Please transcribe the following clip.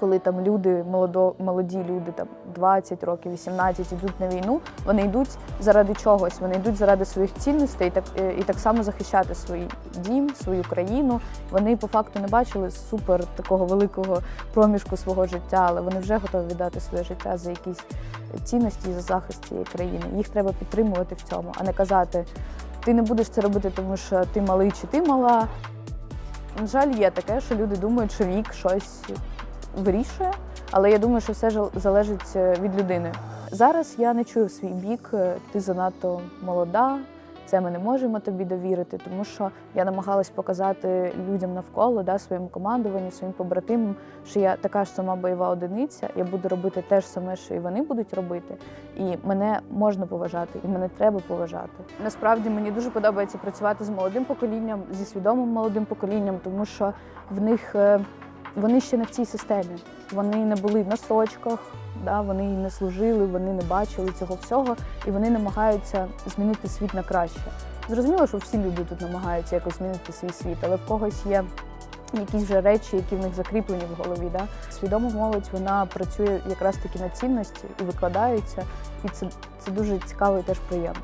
коли там люди, молодо, молоді люди, там 20 років, 18, йдуть на війну, вони йдуть заради чогось, вони йдуть заради своїх цінностей і так, е, і так само захищати свій дім, свою країну. Вони по факту не бачили супер такого великого проміжку свого життя, але вони вже готові віддати своє життя за якісь цінності і за захист цієї країни. Їх треба підтримувати в цьому, а не казати, ти не будеш це робити, тому що ти малий чи ти мала. На жаль, є таке, що люди думають, що вік щось вирішує, але я думаю, що все залежить е, від людини. Зараз я не чую свій бік, е, ти занадто молода, це ми не можемо тобі довірити, тому що я намагалась показати людям навколо, да, своєму командуванню, своїм побратимам, що я така ж сама бойова одиниця, я буду робити те ж саме, що і вони будуть робити. І мене можна поважати, і мене треба поважати. Насправді мені дуже подобається працювати з молодим поколінням, зі свідомим молодим поколінням, тому що в них е, вони ще не в цій системі. Вони не були на строчках, да, вони не служили, вони не бачили цього всього, і вони намагаються змінити світ на краще. Зрозуміло, що всі люди тут намагаються якось змінити свій світ, але в когось є якісь вже речі, які в них закріплені в голові. Да? Свідома молодь вона працює якраз таки на цінності і викладається, і це, це дуже цікаво і теж приємно.